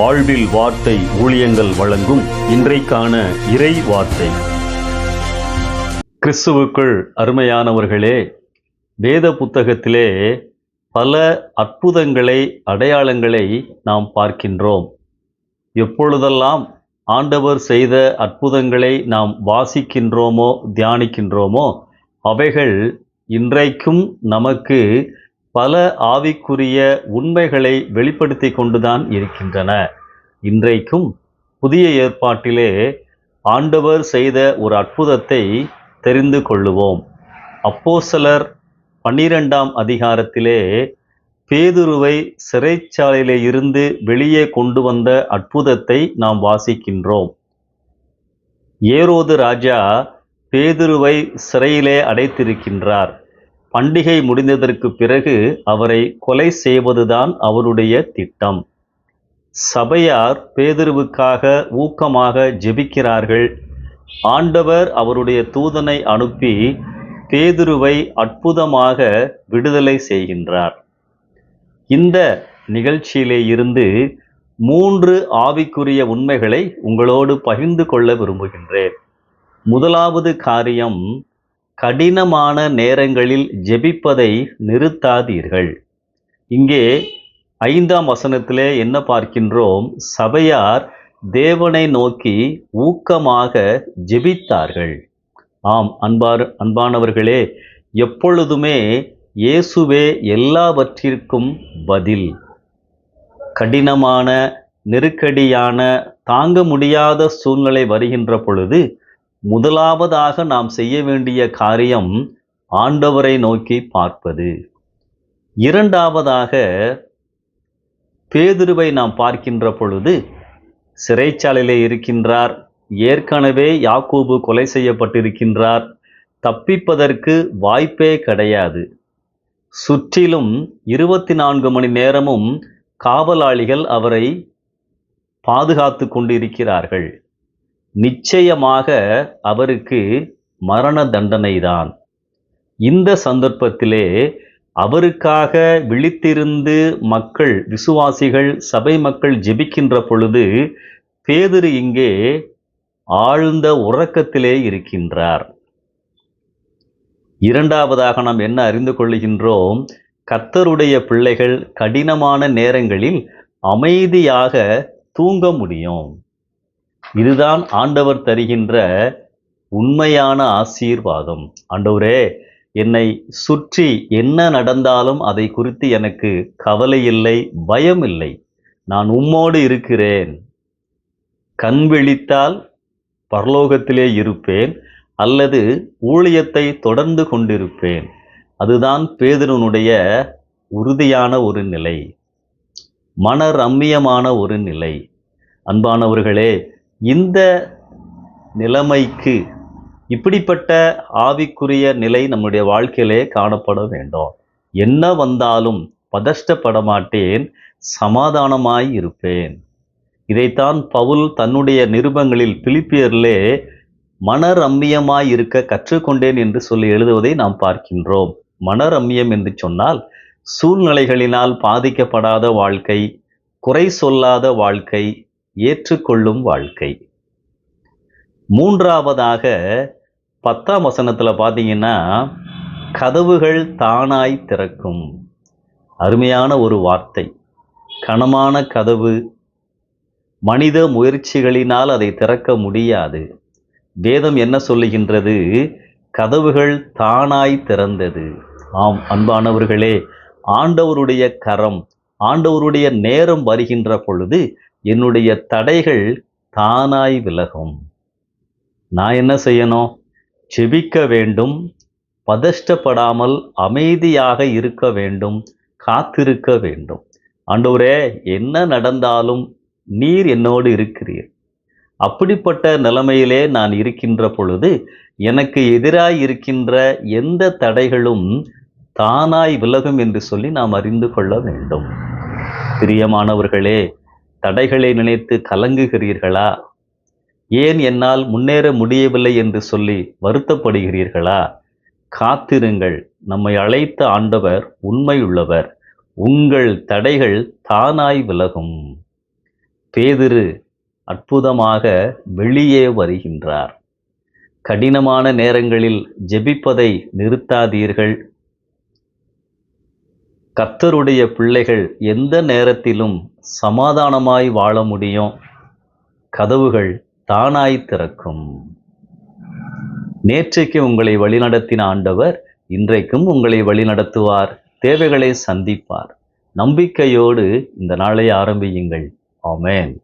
வாழ்வில் வார்த்தை ஊழியங்கள் வழங்கும் இன்றைக்கான இறை வார்த்தை. கிறிஸ்துவுக்குள் அருமையானவர்களே வேத புத்தகத்திலே பல அற்புதங்களை அடையாளங்களை நாம் பார்க்கின்றோம். எப்பொழுதெல்லாம் ஆண்டவர் செய்த அற்புதங்களை நாம் வாசிக்கின்றோமோ தியானிக்கின்றோமோ அவைகள் இன்றைக்கும் நமக்கு பல ஆவிக்குரிய உண்மைகளை வெளிப்படுத்தி கொண்டுதான் இருக்கின்றன. இன்றைக்கும் புதிய ஏற்பாட்டிலே ஆண்டவர் செய்த ஒரு அற்புதத்தை தெரிந்து கொள்ளுவோம். அப்போசலர் பன்னிரெண்டாம் அதிகாரத்திலே பேதுருவை சிறைச்சாலையிலே இருந்து வெளியே கொண்டு வந்த அற்புதத்தை நாம் வாசிக்கின்றோம். ஏரோது ராஜா பேதுருவை சிறையிலே அடைத்திருக்கின்றார். பண்டிகை முடிந்ததற்கு பிறகு அவரை கொலை செய்வதுதான் அவருடைய திட்டம். சபையார் பேதுருவுக்காக ஊக்கமாக ஜெபிக்கிறார்கள். ஆண்டவர் அவருடைய தூதனை அனுப்பி பேதுருவை அற்புதமாக விடுதலை செய்கின்றார். இந்த நிகழ்ச்சியிலே இருந்து மூன்று ஆவிக்குரிய உண்மைகளை உங்களோடு பகிர்ந்து கொள்ள விரும்புகின்றேன். முதலாவது காரியம் கடினமான நேரங்களில் ஜெபிப்பதை நிறுத்தாதீர்கள். இங்கே ஐந்தாம் வசனத்திலே என்ன பார்க்கின்றோம்? சபையார் தேவனை நோக்கி ஊக்கமாக ஜெபித்தார்கள். ஆம் அன்பார் அன்பானவர்களே எப்பொழுதுமே இயேசுவே எல்லாவற்றிற்கும் பதில். கடினமான நெருக்கடியான தாங்க முடியாத சூழ்நிலை வருகின்ற பொழுது முதலாவதாக நாம் செய்ய வேண்டிய காரியம் ஆண்டவரை நோக்கி பார்ப்பது. இரண்டாவதாக பேதுருவை நாம் பார்க்கின்ற பொழுது சிறைச்சாலையிலே இருக்கின்றார். ஏற்கனவே யாக்கூபு கொலை செய்யப்பட்டிருக்கின்றார். தப்பிப்பதற்கு வாய்ப்பே கிடையாது. சுற்றிலும் இருபத்தி நான்கு மணி நேரமும் காவலாளிகள் அவரை பாதுகாத்து கொண்டிருக்கிறார்கள். நிச்சயமாக அவருக்கு மரண தண்டனைதான். இந்த சந்தர்ப்பத்திலே அவருக்காக விழித்திருந்து மக்கள் விசுவாசிகள் சபை மக்கள் ஜெபிக்கின்ற பொழுது பேதுரு இங்கே ஆழ்ந்த உறக்கத்திலே இருக்கின்றார். இரண்டாவதாக நாம் என்ன அறிந்து கொள்ளுகின்றோம் கர்த்தருடைய பிள்ளைகள் கடினமான நேரங்களில் அமைதியாக தூங்க முடியும். இதுதான் ஆண்டவர் தருகின்ற உண்மையான ஆசீர்வாதம். ஆண்டவரே என்னை சுற்றி என்ன நடந்தாலும் அதை குறித்து எனக்கு கவலை இல்லை பயம் இல்லை. நான் உம்மோடு இருக்கிறேன். கண் விழித்தால் பரலோகத்திலே இருப்பேன் அல்லது ஊழியத்தை தொடர்ந்து கொண்டிருப்பேன். அதுதான் பேதனுடைய உறுதியான ஒரு நிலை. மன ரம்மியமான ஒரு நிலை. அன்பானவர்களே இந்த நிலைமைக்கு இப்படிப்பட்ட ஆவிக்குரிய நிலை நம்முடைய வாழ்க்கையிலே காணப்பட வேண்டும். என்ன வந்தாலும் பதஷ்டப்பட மாட்டேன் சமாதானமாய் இருப்பேன். இதைத்தான் பவுல் தன்னுடைய நிருபங்களில் பிலிப்பியர்லே மன ரம்மியமாய் இருக்க கற்றுக்கொண்டேன் என்று சொல்லி எழுதுவதை நாம் பார்க்கின்றோம். மனரம்மியம் என்று சொன்னால் சூழ்நிலைகளினால் பாதிக்கப்படாத வாழ்க்கை குறை சொல்லாத வாழ்க்கை ஏற்றுக்கொள்ளும் வாழ்க்கை. மூன்றாவதாக பத்தாம் வசனத்தில் பார்த்தீங்கன்னா கதவுகள் தானாய் திறக்கும். அருமையான ஒரு வார்த்தை. கனமான கதவு. மனித முயற்சிகளினால் அதை திறக்க முடியாது. வேதம் என்ன சொல்லுகின்றது? கதவுகள் தானாய் திறந்தது. ஆம் அன்பானவர்களே ஆண்டவருடைய கரம் ஆண்டவருடைய நேரம் வருகின்ற பொழுது என்னுடைய தடைகள் தானாய் விலகும். நான் என்ன செய்யணும்? செபிக்க வேண்டும் பதஷ்டப்படாமல் அமைதியாக இருக்க வேண்டும் காத்திருக்க வேண்டும். ஆண்டவரே என்ன நடந்தாலும் நீர் என்னோடு இருக்கிறீர். அப்படிப்பட்ட நிலைமையிலே நான் இருக்கின்ற பொழுது எனக்கு எதிராய் இருக்கின்ற எந்த தடைகளும் தானாய் விலகும் என்று சொல்லி நாம் அறிந்து கொள்ள வேண்டும். பிரியமானவர்களே தடைகளை நினைத்து கலங்குகிறீர்களா? ஏன் என்னால் முன்னேற முடியவில்லை என்று சொல்லி வருத்தப்படுகிறீர்களா? காத்திருங்கள். நம்மை அழைத்த ஆண்டவர் உண்மையுள்ளவர். உங்கள் தடைகள் தானாய் விலகும். பேதிரு அற்புதமாக வெளியே வருகின்றார். கடினமான நேரங்களில் ஜெபிப்பதை நிறுத்தாதீர்கள். கத்தருடைய பிள்ளைகள் எந்த நேரத்திலும் சமாதானமாய் வாழ முடியும். கதவுகள் தானாய் திறக்கும். நேற்றைக்கு உங்களை வழிநடத்தின ஆண்டவர் இன்றைக்கும் உங்களை வழிநடத்துவார் தேவைகளை சந்திப்பார். நம்பிக்கையோடு இந்த நாளை ஆரம்பியுங்கள். ஆமேன்.